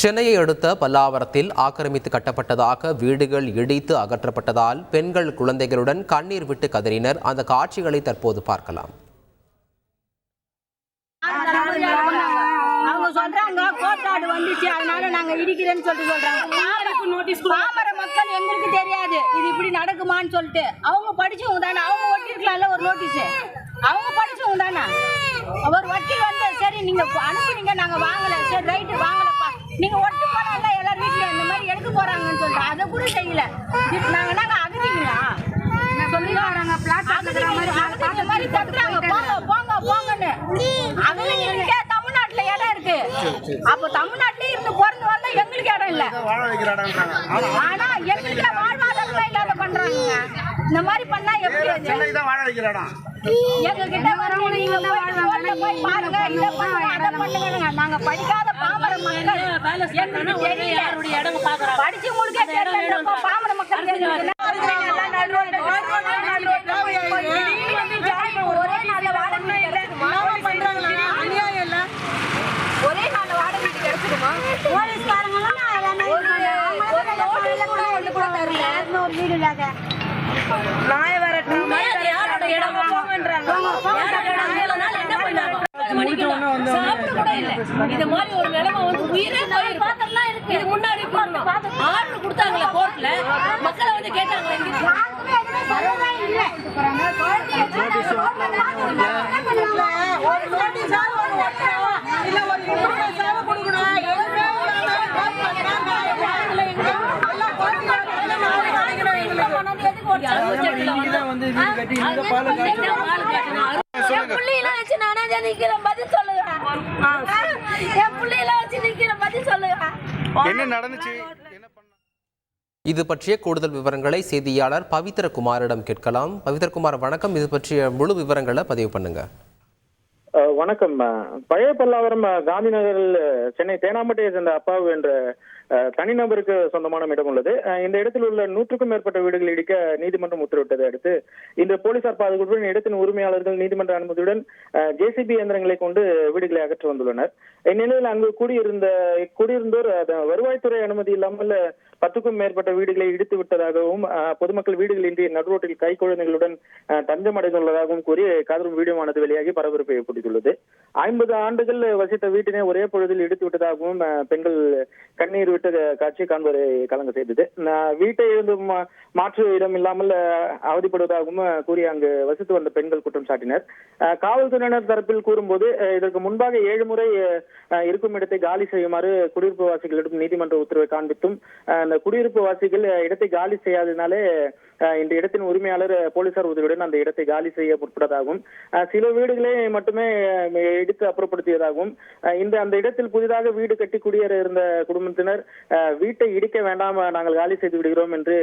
சென்னையை அடுத்த பல்லாவரத்தில் ஆக்கிரமித்து கட்டப்பட்டதாக வீடுகள் இடித்து அகற்றப்பட்டதால் பெண்கள் குழந்தைகளுடன் கண்ணீர் விட்டு கதறினர். அந்த காட்சிகளை தற்போது பார்க்கலாம். அவங்க சொல்றாங்க கோட்டாடு வந்துச்சு அதனால நாங்க இடிக்கிறேன்னு சொல்லிட்டு சொல்றாங்க. நோட்டீஸ் பாமர மக்கள் எங்களுக்கு தெரியாது. இது இப்படி நடக்குமான்னு சொல்லிட்டு. அவங்க படிச்சவங்க தானே அவங்க ஒட்டிருக்கலாம்ல ஒரு நோட்டீஸ் அவங்க படிச்சவங்க தானே. ஒரு வக்கீல் வந்து சரி நீங்க அனுப்புனீங்க நாங்க வாங்கல. சரி ரைட்டு வாங்கலப்பா நீங்க ஒட்டு போனால எல்லாரும் வீட்டுல இந்த மாதிரி எடுக்க போறாங்கன்னு சொல்லிட்டு. அதை கூட செய்யல. நாங்க நாங்க அகதிங்களா? சொல்லுங்க நாங்க பிளாட் அகதிங்க மாதிரி தட்டுறாங்க. போங்க போங்க போங்கன்னு. அகதிங்க தமிழ்நாட்டுல இடம் இருக்கு. அப்ப தமிழ்நாட்டுல இருந்து பிறந்து வந்தா எங்களுக்கு இடம் இல்ல. ஆனா எங்களுக்கு வாழ்வாதாரமே இல்லாத பண்றாங்க. இந்த மாதிரி பண்ணா எப்படி அது? சென்னை தான் வாழ வைக்கிற இடம் எங்க கிட்ட வந்து நீங்க போயிட்டு ரோட்ல போய் பாருங்க இத பண்ணுங்க அத பண்ணுங்க நாங்க படிக்காத பாமர மக்கள். எங்களுக்கு தெரியல. படிச்சவங்களுக்கே தெரியலன்றப்ப பாமர மக்கள் தெரியல ஒரே நாள்ல வாடகை? ஒரே நாள்ல notice கூட தரல. சாப்பிட கூட இல்ல. இது மாதிரி ஒரு நிலைமை வந்து உயிரே போயிருக்கும். இது முன்னாடி போடணும். ஆர்டர் கொடுத்தாங்களே கோர்ட்ல மக்களை வந்து கேட்டாங்களே புள்ளையெல்லாம் வச்சு நானா தான் நிக்கிறேன் பதில் சொல்லுங்க என் புள்ளையெல்லாம் வச்சு நிக்கிறேன் பதில் சொல்லுங்க என்ன நடந்துச்சு? என்ன பண்ண இது பற்றிய கூடுதல் விவரங்களை செய்தியாளர் பவித்ரகுமாரிடம் கேட்கலாம். பவித்ரகுமார் வணக்கம். இது பற்றிய முழு விவரங்களை பதிவு பண்ணுங்க. வணக்கம். பழைய பல்லாவரம் காந்திநகரில் காந்தி நகரில் சென்னை தேனாம்பட்டையை சேர்ந்த அப்பாவு என்ற தனிநபருக்கு சொந்தமான இடம் உள்ளது. இந்த இடத்தில் உள்ள நூற்றுக்கும் மேற்பட்ட வீடுகள் இடிக்க நீதிமன்றம் உத்தரவிட்டதை அடுத்து இந்த போலீசார் பாதுகாப்புடன் இடத்தின் உரிமையாளர்கள் நீதிமன்ற அனுமதியுடன் ஜேசிபி இயந்திரங்களை கொண்டு வீடுகளை அகற்ற வந்துள்ளனர். இந்நிலையில் அங்கு கூடியிருந்த குடியிருந்தோர் அது வருவாய்த்துறை அனுமதி இல்லாமல் பத்துக்கும் மேற்பட்ட வீடுகளை இடித்து விட்டதாகவும் பொதுமக்கள் வீடுகளின்றி நடுரோட்டில் கை குழந்தைகளுடன் தஞ்சமடைந்துள்ளதாகவும் கூறி காதலும் வீடியோவானது வெளியாகி பரபரப்பை ஏற்படுத்தியுள்ளது. ஐம்பது ஆண்டுகள் வசித்த வீட்டினை ஒரே பொழுதில் இடித்து விட்டதாகவும் பெண்கள் கண்ணீர் விட்ட காட்சி காண்பரை கலங்க செய்தது. வீட்டை இருந்து மாற்று இடம் இல்லாமல் அவதிப்படுவதாகவும் கூறி அங்கு வசித்து வந்த பெண்கள் குற்றம் சாட்டினர். காவல்துறையினர் தரப்பில் கூறும்போது இதற்கு முன்பாக ஏழு முறை இருக்கும் இடத்தை காலி செய்யுமாறு குடியிருப்பு வாசிகளிடம் நீதிமன்ற உத்தரவை காண்பித்தும் அந்த குடியிருப்பு வாசிகள் இடத்தை காலி செய்யாததினாலே இந்த இடத்தின் உரிமையாளர் போலீசார் உதவியுடன் அந்த இடத்தை காலி செய்ய முற்பட்டதாகவும் சில வீடுகளை மட்டுமே அஹ், இடித்து அப்புறப்படுத்தியதாகவும் இந்த அந்த இடத்தில் புதிதாக வீடு கட்டி குடியேற இருந்த குடும்பத்தினர் வீட்டை இடிக்க வேண்டாம் நாங்கள் காலி செய்து விடுகிறோம் என்று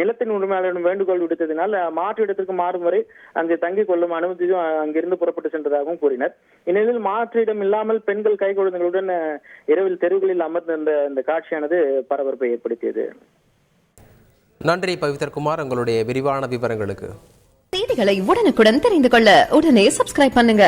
நிலத்தின் உரிமையாளரிடம் வேண்டுகோள் விடுத்ததினால் மாற்று இடத்திற்கு மாறும் வரை அங்கு தங்கிக் கொள்ளும் அனுமதியும் அங்கிருந்து புறப்பட்டு சென்றதாகவும் கூறினர். இந்நிலையில் மாற்று இடம் இல்லாமல் பெண்கள் கை குழந்தைகளுடன் இரவில் தெருவுகளில் அமர்ந்த இந்த காட்சியானது பரபரப்பை ஏற்படுத்தியது. நன்றி பவித்ரகுமார் உங்களுடைய விரிவான விவரங்களுக்கு. செய்திகளை உடனுக்குடன் தெரிந்து கொள்ள உடனே சப்ஸ்கிரைப் பண்ணுங்க.